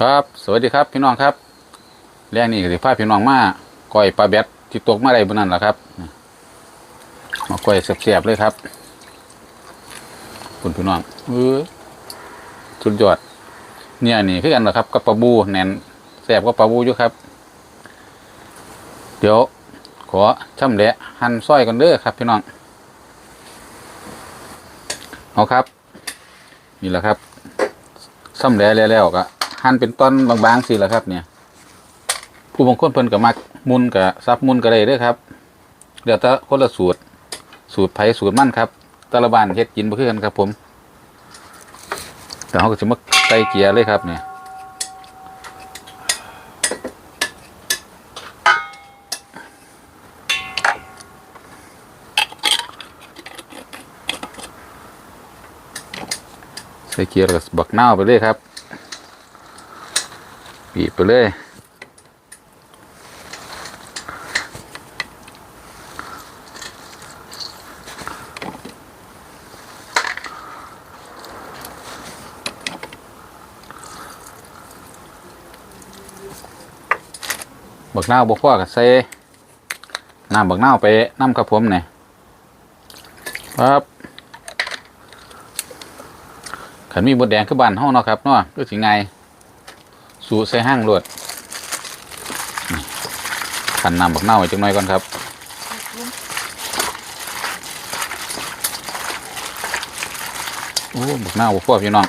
ครับ สวัสดีครับพี่น้องครับแรงนี่ก็สิพาพี่น้องมาก้อยปลาแบดที่ตกมาได้บนนั้นแหละครับ มาก้อยเสียบๆเลยครับ คุณพี่น้องเออสุดยอดเนี่ยนี่คือกันเหรอครับกับปลาบูแหนนแสบกับปลาบูอยู่ครับ เดี๋ยว ขอช่ำแหละหั่นซอยกันเด้อครับ พี่น้องเอาครับ นี่แหละครับซ้ำแหล้วแล้วก็ หั่นเป็นต้นบางๆสิละครับ เนี่ย ผู้บางคนเพิ่นก็มักมุนกับซับมุนก็ได้เด้อครับ เดี๋ยวแต่คนละสูตร สูตรไผสูตรมั่นครับต่ละบานเฮ็ดกินบ่คือกันครับ ผมแต่เขาก็สิมาใส่เกียร์เลยครับ เนี่ยใส่เกียร์กับบักนาวไปเลยครับ บีบไปเลย บักนาวบกว่ากับใส่น้ำบักนาวไปน้ำครับผมเนี่ยครับขันมีบดแดงคือบ้านห้องเนาะครับเนาะก็สิไง สูใส่ห้างรวดขันน้ำบักเน่าไว้จังหน่อยก่อนครับโอ้บักเน่าบักพวกพี่น้อง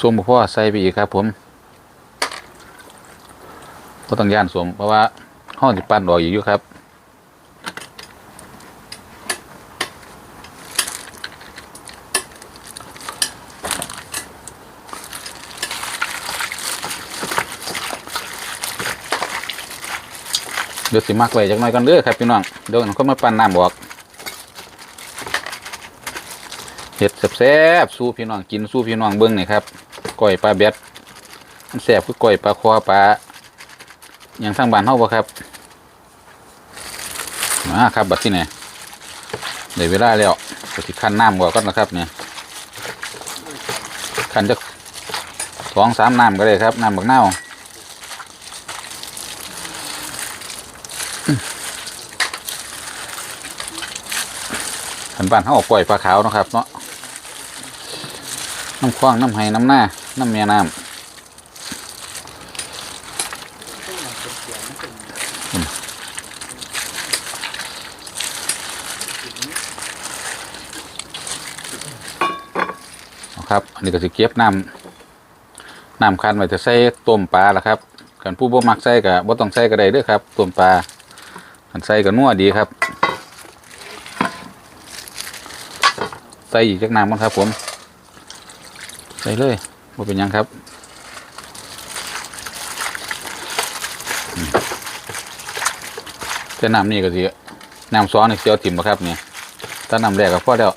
ส้มบักพวกใส่ไปอีกครับผมก็ต้องย่านสวมเพราะว่าห้องจะปั้นออกอยู่ครับ เดี๋ยวสิมักไว้จักหน่อยกันเด้อครับพี่น้องเดี๋ยวเขามาปั้นน้ำบอกเห็ดแซ่บๆสู้พี่น้องกินสู้พี่น้องเบิ้งนี่ครับก้อยปลาเบ็ดมันแซ่บคือก้อยปลาคอปลาอย่างทางบ้านเฮาบ่ครับมาครับบัดที่ไหนได้เวลาแล้วก็สิขั้นน้ำก่อนก่อนนะครับเนี่ยขั้นจะสองสามน้ำก็ได้ครับน้ำบักนาว ขัน บ้านเขาเอาปล่อยปลาขาวนะครับเนาะน้ำคว้างน้ำไห้น้ำหน้าน้ำเมียน้ำครับ อันนี้ก็สิเก็บน้ำน้ำคันไว้จะใส่ต้มปลาละครับกันผู้บ่มักใส่ก็บ่ต้องใส่ก็ได้เด้อครับต้มปลาคันใส่ก็นัวดีครับ ใส่อีกจักน้ำมันครับ ผม ใส่เลยว่าเป็นยังครับแต่น้ำนี่ก็สิน้ำซอสนี่เสียวถิ่มนะครับเนี่ยถ้าน้ำแรกก็พอแล้ว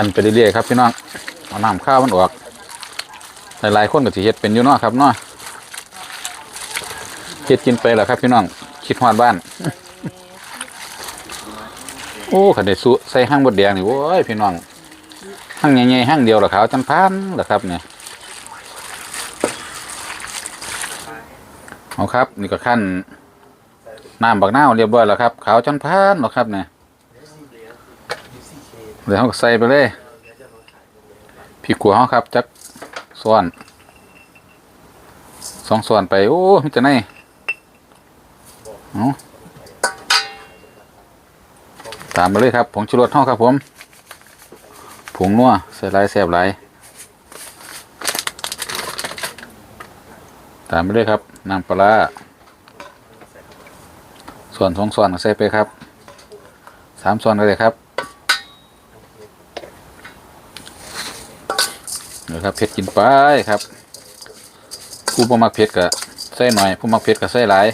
คันไปเรื่อยๆครับพี่น้องเอาน้ำข้าวมันออกหลายๆคนก็สิเฮ็ดเป็นอยู่เนาะครับเนาะเฮ็ดกินไปแล้วครับพี่น้องคิดฮอดบ้าน โอ้ขันได้สุใส่ห้างบดแดงนี่โว้ยพี่น้องห้างใหญ่ๆห้างเดียวเหรอขาวจันพานเหรอครับเนี่ยเอาครับ นี่ก็ขั้นน้ำบักนาวเรียบร้อยแล้วครับขาวจันพานเหรอครับเนี่ย เดี๋ยวเราก็ใส่ไปเลยพริกขัวเขาครับจักส่วนสองส่วนไป โอ้มิจะไหนเอาตามไปเลยครับผงชูรสเท่าครับผมผงนัวใส่ลายแสบหลายตามไปเลยครับน้ำปลาส่วนสองส่วนใส่ไปครับสามส่วนก็เลยครับ นะครับเผ็ดกินไปครับผู้บ่มักเผ็ดก็ใส่หน่อยผู้มักเผ็ดก็ใส่หลาย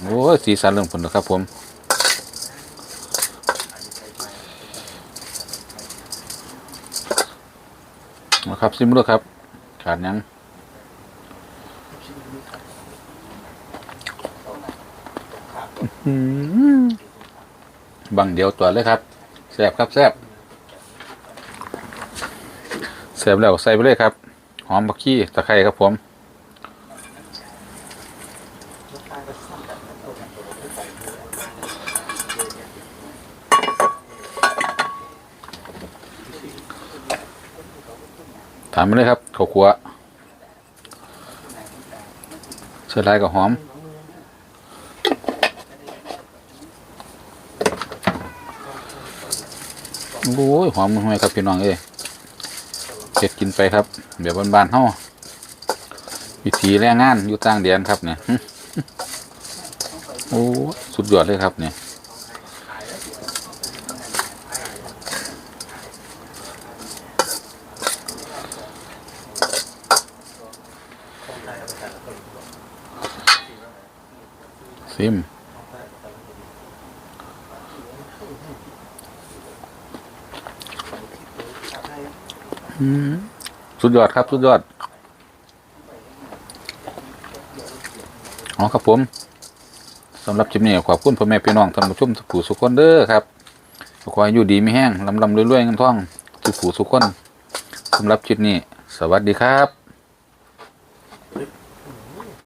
โอ้สีสันเรื่องผลนะครับผมนะครับซิมด้วยครับ ขาดยังบังเดียวตัวเลยครับแซ่บครับแซ่บ แซ่บแล้วใส่ไปเลยครับ หอมบักขี้ตะไคร้ครับผมถามมาเลยครับข้าวคั่วเสื้อลายกับหอม โอ้ยหอมห่วยครับพี่น้องเอ้ เก็บกินไปครับเดี๋ยวบ้านๆเฮาวิธีแรงงานอยู่ต่างแดนครับเนี่ยโอ้สุดยอดเลยครับเนี่ยซิม อืม สุดยอดครับ สุดยอด อ๋อครับผมสำหรับคลิปนี้ขอบคุณพ่อแม่พี่น้องท่านผู้ชมทุกผู้สุขคนเด้อครับขอให้อยู่ดีไม่แห้งลำลำรวยๆเงินทองสุกผู้สุขคนสำหรับคลิปนี้ สวัสดีครับ